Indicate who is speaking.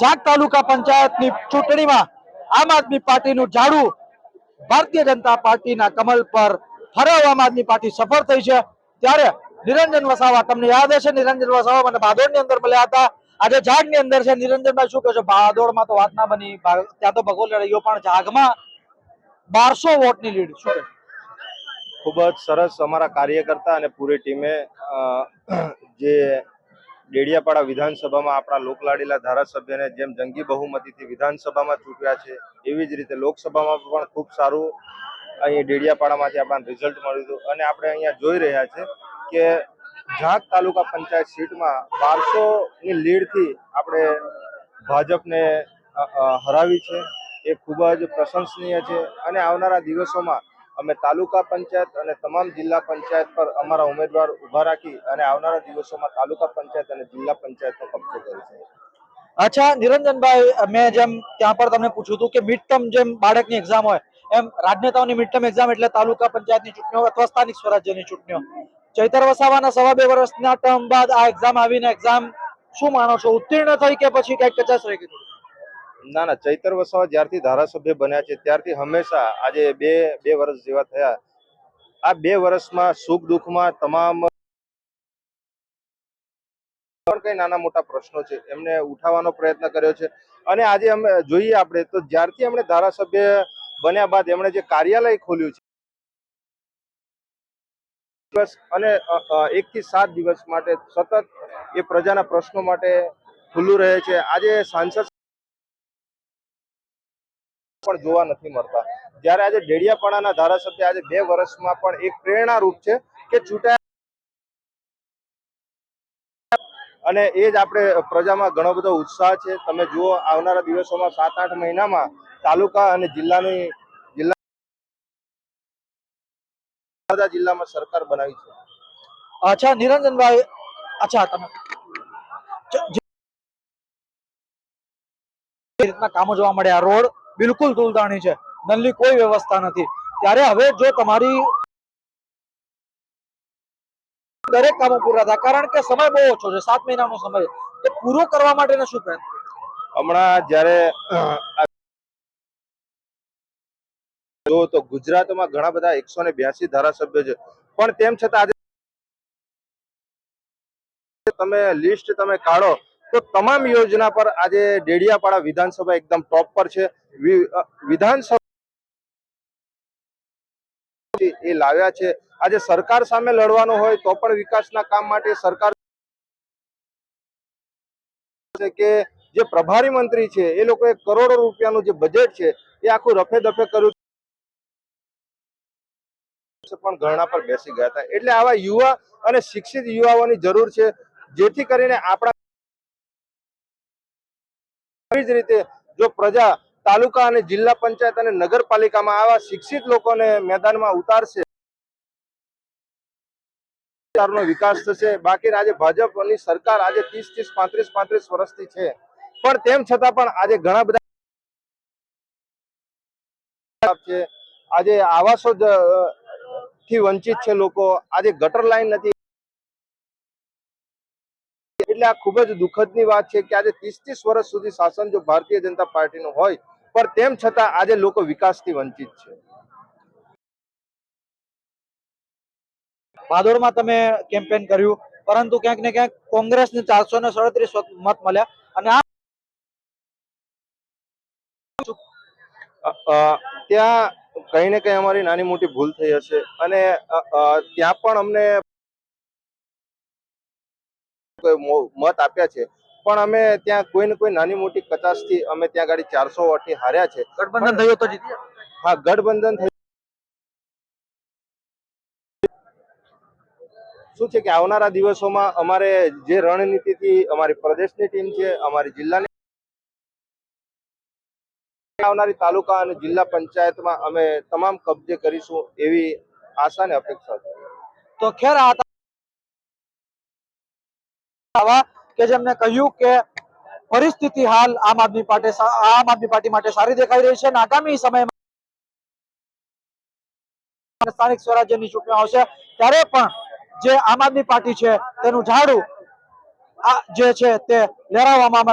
Speaker 1: જાગ તાલુકા પંચાયતની ચૂંટણીમાં આમ આદમી પાર્ટીનું ઝાડુ ભારતીય જનતા પાર્ટીના કમલ પર ફરાવ આમ આદમી પાર્ટી સફળ થઈ છે. ત્યારે નિરંજન વસાવા, તમને યાદ હશે નિરંજન વસાવા મને ભાદોડની અંદર મળ્યા હતા. આજે જાગની અંદર છે. નિરંજનભાઈ શું કહો છો? ભાદોડમાં તો વાત ના બની. ત્યાં તો ભગોલ લડાઈઓ પણ જાગમાં બારસો વોટની લીડ. શું
Speaker 2: ખૂબ જ સરસ અમારા કાર્યકર્તા અને પૂરી ટીમે જે ડેડિયાપાડા વિધાનસભામાં આપણા લોકલાડીલા ધારાસભ્યને જેમ જંગી બહુમતીથી વિધાનસભામાં ચૂંટ્યા છે, એવી જ રીતે લોકસભામાં પણ ખૂબ સારું અહીં ડેડિયાપાડામાંથી આપણને રિઝલ્ટ મળ્યું હતું. અને આપણે અહીંયા જોઈ રહ્યા છે કે ઝાંક તાલુકા પંચાયત સીટમાં બારસોની લીડથી આપણે ભાજપને હરાવી છે. એ ખૂબ જ પ્રશંસનીય છે. અને આવનારા દિવસોમાં અમે તાલુકા પંચાયત અને તમામ જિલ્લા પંચાયત પર અમારા ઉમેદવાર ઊભા રાખી અને આવનારા દિવસોમાં તાલુકા પંચાયત અને જિલ્લા પંચાયતનો કબજો કરીશું
Speaker 1: અચ્છા, નિરંજનભાઈ, મેં જેમ ત્યાં પર તમને પૂછ્યું હતું કે મિડ ટર્મ જેમ બાળકની એક્ઝામ હોય, એમ રાજનેતાઓની મિડ ટર્મ એક્ઝામ એટલે તાલુકા પંચાયતની ચૂંટણીઓ અથવા સ્થાનિક સ્વરાજ્યની ચૂંટણીઓ. ચૈતર વસાવાના સવા બે વર્ષના ટર્મ બાદ આ એક્ઝામ આવીને એક્ઝામ શું માનો છો? ઉત્તીર્ણ થઈ કે પછી કંઈક કચાશ રહી ગઈ
Speaker 2: ના ના, ચૈતર વસાવા જ્યારથી ધારાસભ્ય બન્યા છે, ત્યારથી હંમેશા આજે બે બે વર્ષ જેવા થયા. આ બે વર્ષમાં સુખ દુઃખમાં તમામ કઈ નાના મોટા પ્રશ્નો છે, એમને ઉઠાવવાનો પ્રયત્ન કર્યો છે. અને આજે અમે જોઈએ આપણે, તો જ્યારથી એમણે ધારાસભ્ય બન્યા બાદ એમણે જે કાર્યાલય ખોલ્યું છે અને એક થી સાત દિવસ માટે સતત એ પ્રજાના પ્રશ્નો માટે ખુલ્લું રહે છે. આજે સાંસદ પણ જોવા નથી મળતા. જ્યારે આજે ડેડિયાપાડાના ધારાસભ્ય આજે બે વર્ષમાં પણ એક પ્રેરણારૂપ છે કે ચૂંટાયા અને એ જ આપણે પ્રજામાં ઘણો બધો ઉત્સાહ છે. તમે જુઓ, આવનારા દિવસોમાં સાત આઠ મહિનામાં તાલુકા અને જિલ્લાની જિલ્લા જિલ્લામાં સરકાર બનાવી છે.
Speaker 1: અચ્છા, નિરંજનભાઈ, અચ્છા, તમે કામો જોવા મળ્યા, રોડ બિલકુલ તુલતાણી છે. નલની કોઈ વ્યવસ્થા નથી. ત્યારે હવે જો તમારી દરેક કામો પૂરા થાય, કારણ કે સમય બહુ ઓછો છે, સાત મહિનાનો સમય તો પૂરો કરવા માટેનો શું પ્રયત્ન
Speaker 2: હમણાં જ્યારે જો તો ગુજરાતમાં ઘણા બધા એકસો ને બ્યાસી ધારાસભ્યો છે. પણ તેમ છતાં આજે તમે લિસ્ટ તમે કાઢો તો તમામ યોજના પર આજે ડેડિયાપાડા વિધાનસભા એકદમ ટોપ પર છે. વિધાનસભા એ લાવ્યા છે. આજે સરકાર સામે લડવાનું હોય તો પણ વિકાસના કામ માટે સરકાર કે જે પ્રભારી મંત્રી છે, એ લોકોએ કરોડો રૂપિયાનું જે બજેટ છે, એ આખું રફે દફે કર્યું પણ ઘરણા પર બેસી ગયા હતા. એટલે આવા યુવા અને શિક્ષિત યુવાઓની જરૂર છે. જેથી કરીને આપણા આવી જ રીતે જો પ્રજા તાલુકા અને જિલ્લા પંચાયત અને નગરપાલિકામાં આવા શિક્ષિત લોકોને મેદાનમાં ઉતારશે વિકાસ થશે. બાકી આજે ભાજપની સરકાર આજે ત્રીસ ત્રીસ પાંત્રીસ પાંત્રીસ વર્ષથી છે. પણ તેમ છતાં પણ આજે ઘણા બધા છે. આજે આવાસો થી વંચિત છે લોકો. આજે ગટર લાઈન નથી. એટલે આ ખૂબ જ દુઃખદની વાત છે કે આજે ત્રીસ ત્રીસ વર્ષ સુધી શાસન જો ભારતીય જનતા પાર્ટીનું હોય પણ તેમ છતાં આજે લોકો વિકાસથી વંચિત છે.
Speaker 1: ભાદોડમાં તમે કેમ્પેન કર્યું પરંતુ ક્યાંક ને ક્યાંક કોંગ્રેસને ચારસો ને સડત્રીસ મત મળ્યા અને આ
Speaker 2: ત્યાં કઈ ને કઈ અમારી નાની મોટી ભૂલ થઈ હશે અને ત્યાં પણ અમને મત આપ્યા છે. પણ અમે ત્યાં કોઈ ને કોઈ નાની મોટી કચાશથી અમે ત્યાં ગાડી ચારસો વોટથી હાર્યા છે.
Speaker 1: ગઠબંધન થયું તો
Speaker 2: હા ગઠબંધન થયું. શું છે કે આવનારા દિવસોમાં અમારે જે રણનીતિથી અમારી પ્રદેશની ટીમ છે અમારી જિલ્લાની આવનારી તાલુકા અને જિલ્લા પંચાયતમાં અમે તમામ કબજે કરીશું એવી આશા ને અપેક્ષા છે.
Speaker 1: તો ખેર આ પરિસ્થિતિ હાલ આમ આદમી પાર્ટી આમ આદમી પાર્ટી માટે સારી દેખાઈ રહી છે અને આગામી સમયમાં સ્થાનિક સ્વરાજ્યની ચૂંટણીઓ આવશે, ત્યારે પણ જે આમ આદમી પાર્ટી છે તેનું ઝાડુ જે છે તે લહેરાવવામાં